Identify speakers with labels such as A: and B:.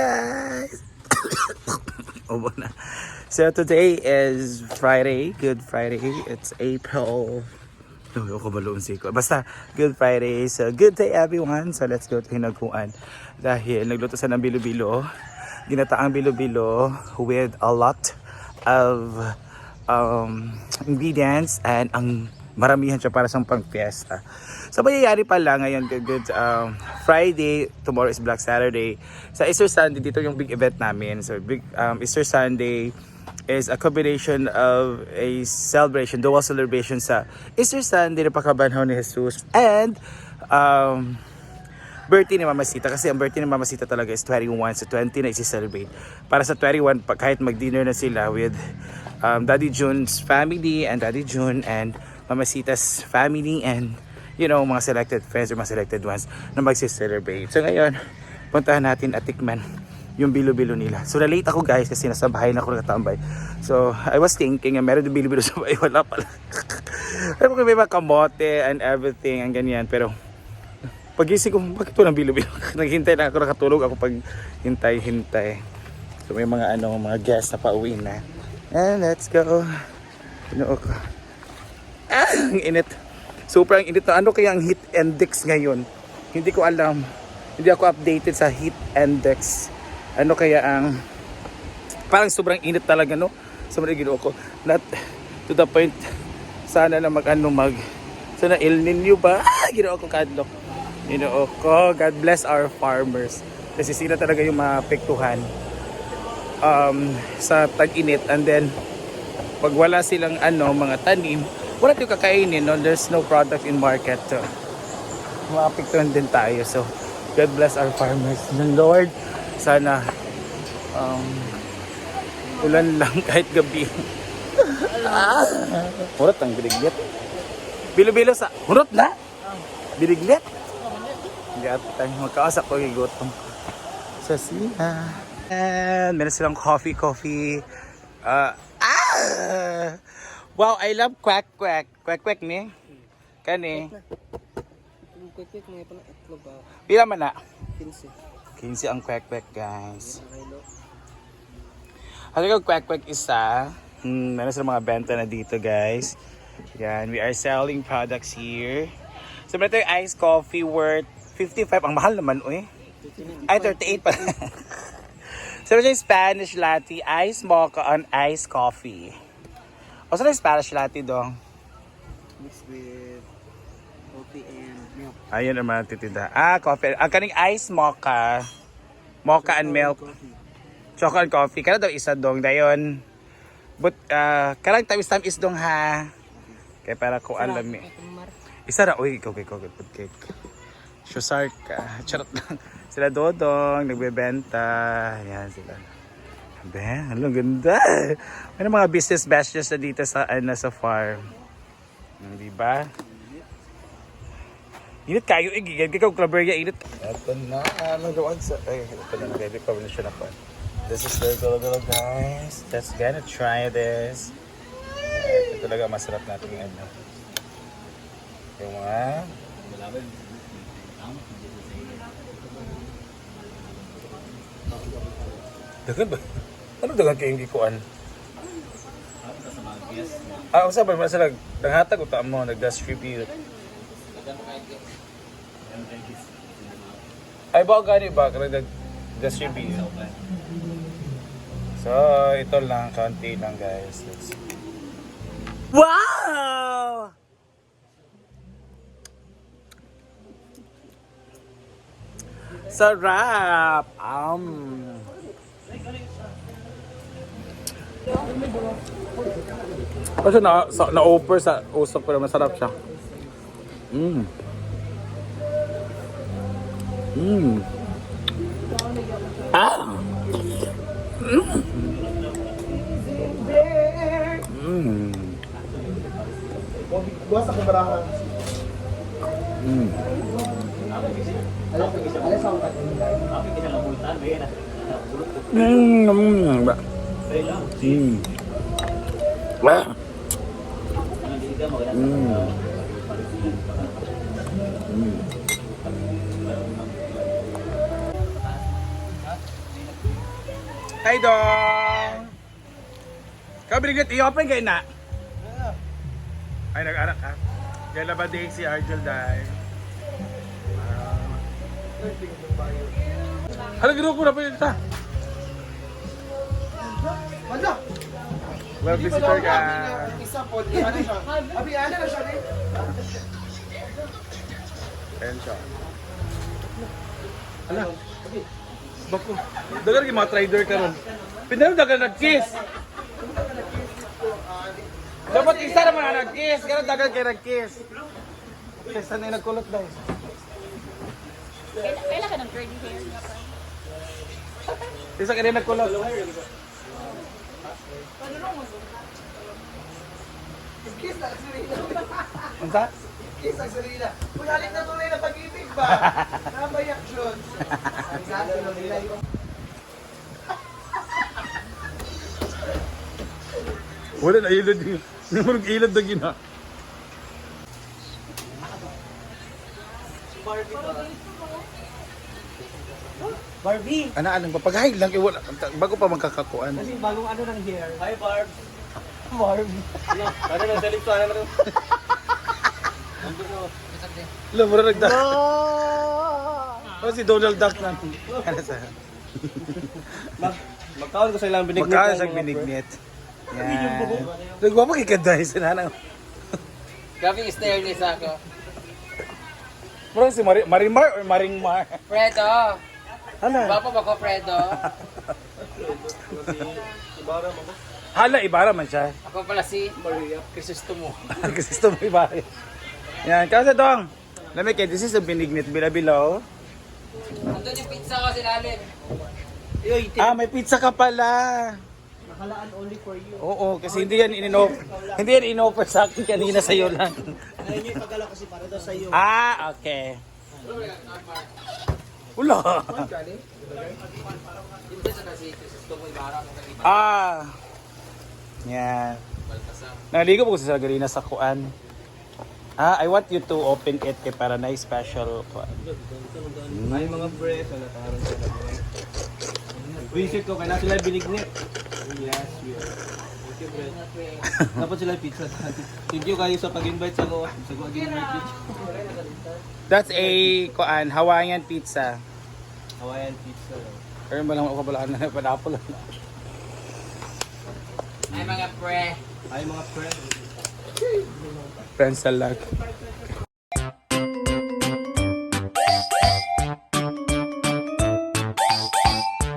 A: guys! Obo. So today is Friday, Good Friday. It's April. Oh, ako balon ko. Basta, Good Friday. So, good day everyone. So, let's go to Hinaguan. Dahil nagluto sa ng bilo-bilo. Ginataang bilo-bilo with a lot of um, ingredients and ang maramihan siya para sa pang fiesta. So mayayari pala ngayon good, good um, Friday, tomorrow is Black Saturday. Sa Easter Sunday dito yung big event namin. So big um, Easter Sunday is a combination of a celebration, dual celebration sa Easter Sunday na pakabanhaw ni Jesus and um, birthday ni Mama Sita kasi ang birthday ni Mama Sita talaga is 21 so 20 na isi-celebrate para sa 21 pa- kahit mag-dinner na sila with um, Daddy June's family and Daddy June and Mama Sita's family and you know mga selected friends or mga selected ones na magsi-celebrate so ngayon puntahan natin at tikman yung bilo-bilo nila. So na-late ako guys kasi nasa bahay na ako nakatambay. So I was thinking na meron din bilo-bilo sa bahay. Wala pala. Alam ko may mga kamote and everything and ganyan. Pero pagising ko, bakit walang bilo-bilo? Naghintay lang ako, nakatulog ako pag hintay-hintay. So may mga ano, mga guests na pauwi na. And let's go. Pinoo ko. Ang init. Super ang init. Ano kaya ang heat index ngayon? Hindi ko alam. Hindi ako updated sa heat index. Ano kaya ang parang sobrang init talaga no? Sobrang ginoo ko. Not to the point sana na mag ano mag sana El Nino ba? Ah, ginoo ko kadlok. Ginoo ko. God bless our farmers. Kasi sila talaga yung mapektuhan um, sa tag-init and then pag wala silang ano mga tanim wala tayong kakainin no? there's no product in market so maapektuhan din tayo. So God bless our farmers. Ng Lord sana um, ulan lang kahit gabi. Ah, ang biliglet bilo-bilo sa hurot na? Biliglet Gat tayo magkaasa ko gutom sa sina. And meron silang coffee coffee. Uh, ah wow I love quack quack quack quack ni kani
B: Yung quick-quick may pala itlog ba?
A: pila man na
B: 15.
A: 15 ang quack quack guys
B: Nakahilo.
A: Ano quack quack isa? Hmm, meron silang mga benta na dito guys. Yan, we are selling products here. So meron tayong iced coffee worth 55. Ang mahal naman, uy. Ay, 38 pa. so meron tayong Spanish latte, iced mocha on iced coffee. O saan yung Spanish latte dong?
B: Mixed with coffee and milk.
A: Ayun ang mga titinda. Ah, coffee. Ang kaning iced mocha. Mocha and milk.
B: Coffee.
A: Chocolate coffee. Kana daw isa dong dayon. But uh, karang tamis tamis dong ha. Kaya para ko alam eh. Isa ra uy, ikaw good food cake. Ka. Charot lang. Sila Dodong, nagbebenta. Yan sila. Ben, ang ganda. May mga business bashes na dito sa ano sa farm. Hmm, Di ba? Init kayo, eh. Gigil ikaw, Claveria, init. Ito na, nagawag sa... Ay, ito na, siya na pa. This is the gulo guys. Let's gonna try this. Ito talaga masarap natin yung ano. Yung mga... Dagan ba? Ano dagan kayo hindi kuan? Ah, usa ba masalag nanghatag uta mo nag-distribute. Ay ba gani ba kada nag-distribute? So, ito lang, konti lang guys. Let's see. Wow! Sarap! Um. Kasi na, sa, na-offer sa usok pero masarap siya. Mm. Mm. Ah! Mm.
B: Buwas ako baraha.
A: Mm.
B: Alas, alas ako
A: Mm. Ba? Mm. Mm. Hi, Dong! Kabrigat, i-open kayo na. Ay, nag-anak ka. Na ba day si Argel dahil? Hala, ginawa ko na pa ta. Well, visitor ka.
B: Isa po, di ano siya. Abi, ano na siya rin?
A: Ayan siya. Hala. Bako. Dagan yung mga trader ka ron. Pinalo dagan nag-kiss. Dapat isa naman ang nag-kiss. Kaya dagan kayo nag-kiss. Kesa na yung nagkulot daw.
C: Kailan, kailan ka ng curly hair?
A: Isa ka rin nagkulot.
B: Kiss na sarili.
A: Unsa?
B: Kiss ang sarili. Uy, halit na tunay na pag-ibig ba? Nabay action. Ang sabi ng
A: Wala na ilod yun. Namurog ilod na gina.
B: Barbie.
A: Ano, anong papagay lang. eh, wala- Bago pa magkakakuan.
B: Kasi bagong ano ng hair. Hi, Barb. Barb. Ano na, dalit ko, ano
A: mo na nagda. Oh, si Donald Duck na. Ano sa?
B: Magkaon ko sa ilang binignit.
A: Magkano sa binignit? Yan. Nagwa pa kikaday sa nanang.
D: Grabe yung stare ni Sako.
A: Bro, si Mari Marimar or Maringmar?
D: Fredo!
A: Hala.
D: Gwapo ba ko, Fredo?
A: Hala, Ibarra man siya.
D: Ako pala si Maria Crisostomo.
A: Kasi gusto mo Ibarra. Yan, kasi dong. Lamig kayo, this is a binignit bila-below.
D: Andun yung pizza ko sinalim.
A: Ah, may pizza ka pala.
B: nakalaan only for you.
A: Oo, kasi hindi yan in-offer. Hindi yan in-offer sa akin kanina sa'yo lang.
B: Ngayon yung pagala kasi para daw sa iyo.
A: ah, okay. Wala. Ah. Yan. Naligo po sa Sagarina sa kuan. Ah, I want you to open it kay para na special kuan.
B: Ay, mga breath, ano taron sila. Visit ko, kaya sila binignit. Yes, yes. Thank you, Brett. Dapat sila pizza. Thank you kayo sa pag-invite sa ko. Sa koag-invite dito.
A: That's a kuan Hawaiian pizza.
B: Hawaiian pizza.
A: Pero malang ako pala na panapol.
D: Ay mga pre.
B: Ay, mga friends.
A: Friends sa lag.